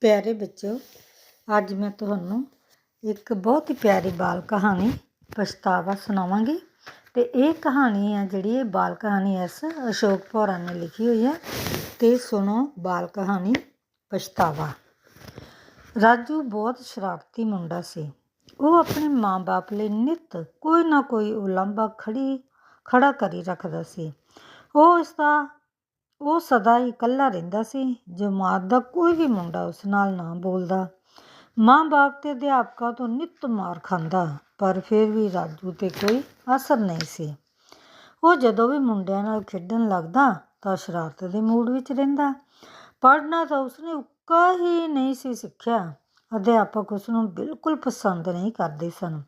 ਪਿਆਰੇ ਬੱਚੋ ਅੱਜ ਮੈਂ ਤੁਹਾਨੂੰ ਇੱਕ ਬਹੁਤ ਹੀ ਪਿਆਰੀ ਬਾਲ ਕਹਾਣੀ ਪਛਤਾਵਾ ਸੁਣਾਵਾਂਗੀ। ਤੇ ਇਹ ਕਹਾਣੀ ਹੈ ਜਿਹੜੀ ਇਹ ਬਾਲ ਕਹਾਣੀ ਐਸ ਅਸ਼ੋਕ ਭੌਰਾ ਨੇ ਲਿਖੀ ਹੋਈ ਹੈ ਤੇ ਸੁਣੋ ਬਾਲ ਕਹਾਣੀ ਪਛਤਾਵਾ। ਰਾਜੂ ਬਹੁਤ ਸ਼ਰਾਰਤੀ ਮੁੰਡਾ ਸੀ। ਉਹ ਆਪਣੇ ਮਾਂ-ਬਾਪ ਲਈ ਨਿਤ ਕੋਈ ਨਾ ਕੋਈ ਉਲੰਭਾ ਖੜੀ, ਖੜਾ ਕਰੀ ਰੱਖਦਾ ਸੀ। ਉਹ ਇਸ ਦਾ ਉਹ ਸਦਾ ਹੀ ਇਕੱਲਾ ਰਹਿੰਦਾ ਸੀ ਜਮਾਤ ਦਾ ਕੋਈ ਵੀ ਮੁੰਡਾ ਉਸ ਨਾਲ ਨਾ ਬੋਲਦਾ। ਮਾਂ-ਬਾਪ ਤੇ ਅਧਿਆਪਕਾਂ ਤੋਂ ਨਿੱਤ ਮਾਰ ਖਾਂਦਾ, ਪਰ ਫਿਰ ਵੀ ਰਾਜੂ ਤੇ ਕੋਈ ਅਸਰ ਨਹੀਂ ਸੀ। ਉਹ ਜਦੋਂ ਵੀ ਮੁੰਡਿਆਂ ਨਾਲ ਖੇਡਣ ਲੱਗਦਾ, ਤਾਂ ਸ਼ਰਾਰਤ ਦੇ ਮੂਡ ਵਿੱਚ ਰਹਿੰਦਾ। ਪੜ੍ਹਨਾ ਤਾਂ ਉਸਨੇ ਉੱਕਾ ਹੀ ਨਹੀਂ ਸੀ ਸਿੱਖਿਆ। ਅਧਿਆਪਕ ਉਸ ਨੂੰ ਬਿਲਕੁਲ ਪਸੰਦ ਨਹੀਂ ਕਰਦੇ ਸਨ।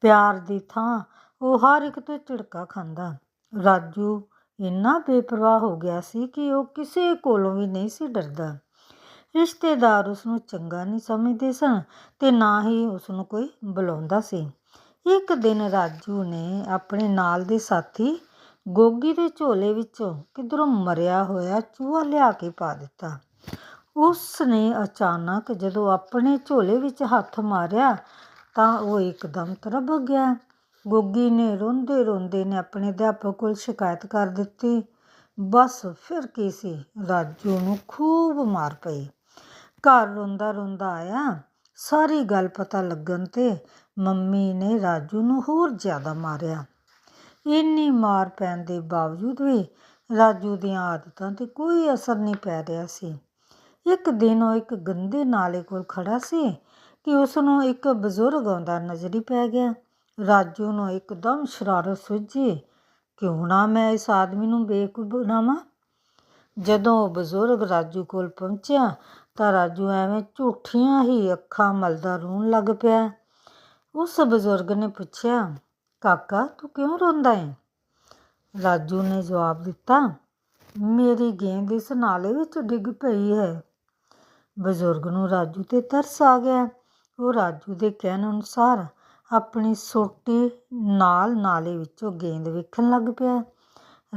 ਪਿਆਰ ਦੀ ਥਾਂ ਉਹ ਹਰ ਇੱਕ ਤੋਂ ਝਿੜਕਾ ਖਾਂਦਾ। ਰਾਜੂ ਇੰਨਾ ਬੇਪਰਵਾਹ ਹੋ ਗਿਆ ਸੀ ਕਿ ਉਹ ਕਿਸੇ ਕੋਲੋਂ ਵੀ ਨਹੀਂ ਸੀ ਡਰਦਾ। ਰਿਸ਼ਤੇਦਾਰ ਉਸ ਨੂੰ ਚੰਗਾ ਨਹੀਂ ਸਮਝਦੇ ਸਨ ਤੇ ਨਾ ਹੀ ਉਸ ਨੂੰ ਕੋਈ ਬੁਲਾਉਂਦਾ ਸੀ। ਇੱਕ ਦਿਨ ਰਾਜੂ ਨੇ ਆਪਣੇ ਨਾਲ ਦੇ ਸਾਥੀ ਗੋਗੀ ਦੇ ਝੋਲੇ ਵਿੱਚੋਂ ਕਿਧਰੋਂ ਮਰਿਆ ਹੋਇਆ ਚੂਹਾ ਲਿਆ ਕੇ ਪਾ ਦਿੱਤਾ। ਉਸ ਨੇ ਅਚਾਨਕ ਜਦੋਂ ਆਪਣੇ ਝੋਲੇ ਵਿੱਚ ਹੱਥ ਮਾਰਿਆ ਤਾਂ ਉਹ ਇੱਕਦਮ ਤਰਬ ਗਿਆ। ਗੋਗੀ ਨੇ ਰੋਂਦੇ ਰੋਂਦੇ ਨੇ ਆਪਣੇ ਅਧਿਆਪਕ ਕੋਲ ਸ਼ਿਕਾਇਤ ਕਰ ਦਿੱਤੀ। ਬਸ ਫਿਰ ਕੀ ਸੀ? ਰਾਜੂ ਨੂੰ ਖੂਬ ਮਾਰ ਪਈ। ਘਰ ਰੋਂਦਾ ਰੋਂਦਾ ਆਇਆ। ਸਾਰੀ ਗੱਲ ਪਤਾ ਲੱਗਣ ਤੇ ਮੰਮੀ ਨੇ ਰਾਜੂ ਨੂੰ ਹੋਰ ਜ਼ਿਆਦਾ ਮਾਰਿਆ। ਇੰਨੀ ਮਾਰ ਪੈਣ ਦੇ ਬਾਵਜੂਦ ਵੀ ਰਾਜੂ ਦੀਆਂ ਆਦਤਾਂ ਤੇ ਕੋਈ ਅਸਰ ਨਹੀਂ ਪੈ ਰਿਹਾ ਸੀ। ਇੱਕ ਦਿਨ ਉਹ ਇੱਕ ਗੰਦੇ ਨਾਲੇ ਕੋਲ ਖੜਾ ਸੀ ਕਿ ਉਸ ਨੂੰ ਇੱਕ ਬਜ਼ੁਰਗ ਆਉਂਦਾ ਨਜ਼ਰੀ ਪੈ ਗਿਆ। ਰਾਜੂ ਨੂੰ ਇੱਕਦਮ ਸ਼ਰਾਰਤ ਸੁੱਝੀ, ਕਿਉਂ ਨਾ ਮੈਂ ਇਸ ਆਦਮੀ ਨੂੰ ਬੇਵਕੂਫ ਬਣਾਵਾਂ? ਜਦੋਂ ਉਹ ਬਜ਼ੁਰਗ ਰਾਜੂ ਕੋਲ ਪਹੁੰਚਿਆ, ਤਾਂ ਰਾਜੂ ਐਵੇਂ ਝੂਠੀਆਂ ਹੀ ਅੱਖਾਂ ਮਲਦਾ ਰੋਣ ਲੱਗ ਪਿਆ। ਉਸ ਬਜ਼ੁਰਗ ਨੇ ਪੁੱਛਿਆ, ਕਾਕਾ, ਤੂੰ ਕਿਉਂ ਰੋਂਦਾ ਹੈ ਰਾਜੂ ਨੇ ਜਵਾਬ ਦਿੱਤਾ, ਮੇਰੀ ਗੇਂਦ ਇਸ ਨਾਲੇ ਵਿੱਚ ਡਿੱਗ ਪਈ ਹੈ। ਬਜ਼ੁਰਗ ਨੂੰ ਰਾਜੂ ਤੇ ਤਰਸ ਆ ਗਿਆ। ਉਹ ਰਾਜੂ ਦੇ ਕਹਿਣ ਅਨੁਸਾਰ ਆਪਣੀ ਸੋਟੀ ਨਾਲ ਨਾਲੇ ਵਿੱਚੋਂ ਗੇਂਦ ਵੇਖਣ ਲੱਗ ਪਿਆ।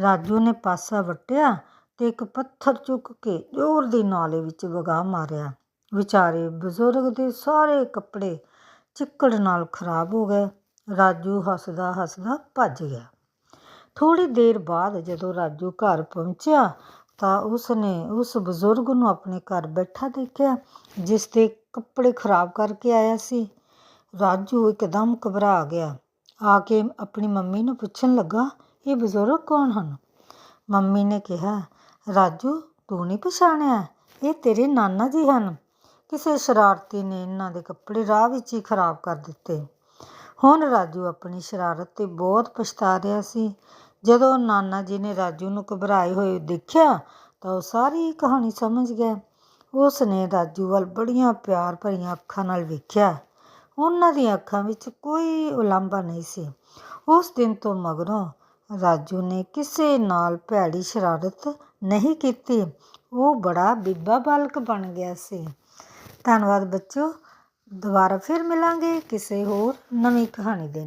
ਰਾਜੂ ਨੇ ਪਾਸਾ ਵੱਟਿਆ ਤੇ ਇੱਕ ਪੱਥਰ ਚੁੱਕ ਕੇ ਜ਼ੋਰ ਦੀ ਨਾਲੇ ਵਿੱਚ ਵਗਾ ਮਾਰਿਆ। ਵਿਚਾਰੇ ਬਜ਼ੁਰਗ ਦੇ ਸਾਰੇ ਕੱਪੜੇ ਚਿੱਕੜ ਨਾਲ ਖਰਾਬ ਹੋ ਗਏ। ਰਾਜੂ ਹੱਸਦਾ ਹੱਸਦਾ ਭੱਜ ਗਿਆ। ਥੋੜੀ ਦੇਰ ਬਾਅਦ ਜਦੋਂ ਰਾਜੂ ਘਰ ਪਹੁੰਚਿਆ ਤਾਂ ਉਸਨੇ ਉਸ ਬਜ਼ੁਰਗ ਨੂੰ ਆਪਣੇ ਘਰ ਬੈਠਾ ਦੇਖਿਆ, ਜਿਸ ਦੇ ਕੱਪੜੇ ਖਰਾਬ ਕਰਕੇ ਆਇਆ ਸੀ। ਰਾਜੂ ਇੱਕਦਮ ਘਬਰਾ ਗਿਆ। ਆ ਕੇ ਆਪਣੀ ਮੰਮੀ ਨੂੰ ਪੁੱਛਣ ਲੱਗਾ, ਇਹ ਬਜ਼ੁਰਗ ਕੌਣ ਹਨ? ਮੰਮੀ ਨੇ ਕਿਹਾ, ਰਾਜੂ, ਤੂੰ ਨਹੀਂ ਪਛਾਣਿਆ? ਇਹ ਤੇਰੇ ਨਾਨਾ ਜੀ ਹਨ। ਕਿਸੇ ਸ਼ਰਾਰਤੀ ਨੇ ਇਹਨਾਂ ਦੇ ਕੱਪੜੇ ਰਾਹ ਵਿੱਚ ਹੀ ਖਰਾਬ ਕਰ ਦਿੱਤੇ। ਹੁਣ ਰਾਜੂ ਆਪਣੀ ਸ਼ਰਾਰਤ ਤੇ ਬਹੁਤ ਪਛਤਾ ਰਿਹਾ ਸੀ। ਜਦੋਂ ਨਾਨਾ ਜੀ ਨੇ ਰਾਜੂ ਨੂੰ ਘਬਰਾਏ ਹੋਏ ਦੇਖਿਆ, ਤਾਂ ਉਹ ਸਾਰੀ ਕਹਾਣੀ ਸਮਝ ਗਿਆ। ਉਸ ਨੇ ਰਾਜੂ ਵੱਲ ਬੜੀਆਂ ਪਿਆਰ ਭਰੀਆਂ ਅੱਖਾਂ ਨਾਲ ਵੇਖਿਆ। ਉਹਨਾਂ ਦੀਆਂ ਅੱਖਾਂ ਵਿੱਚ ਕੋਈ ਉਲੰਭਾ ਨਹੀਂ ਸੀ। ਉਸ ਦਿਨ ਤੋਂ ਮਗਰੋਂ ਰਾਜੂ ਨੇ ਕਿਸੇ ਨਾਲ ਭੈੜੀ ਸ਼ਰਾਰਤ ਨਹੀਂ ਕੀਤੀ। ਉਹ ਬੜਾ ਬੀਬਾ ਬਾਲਕ ਬਣ ਗਿਆ ਸੀ। ਧੰਨਵਾਦ ਬੱਚੋ, ਦੁਬਾਰਾ ਫਿਰ ਮਿਲਾਂਗੇ ਕਿਸੇ ਹੋਰ ਨਵੀਂ ਕਹਾਣੀ ਦੇ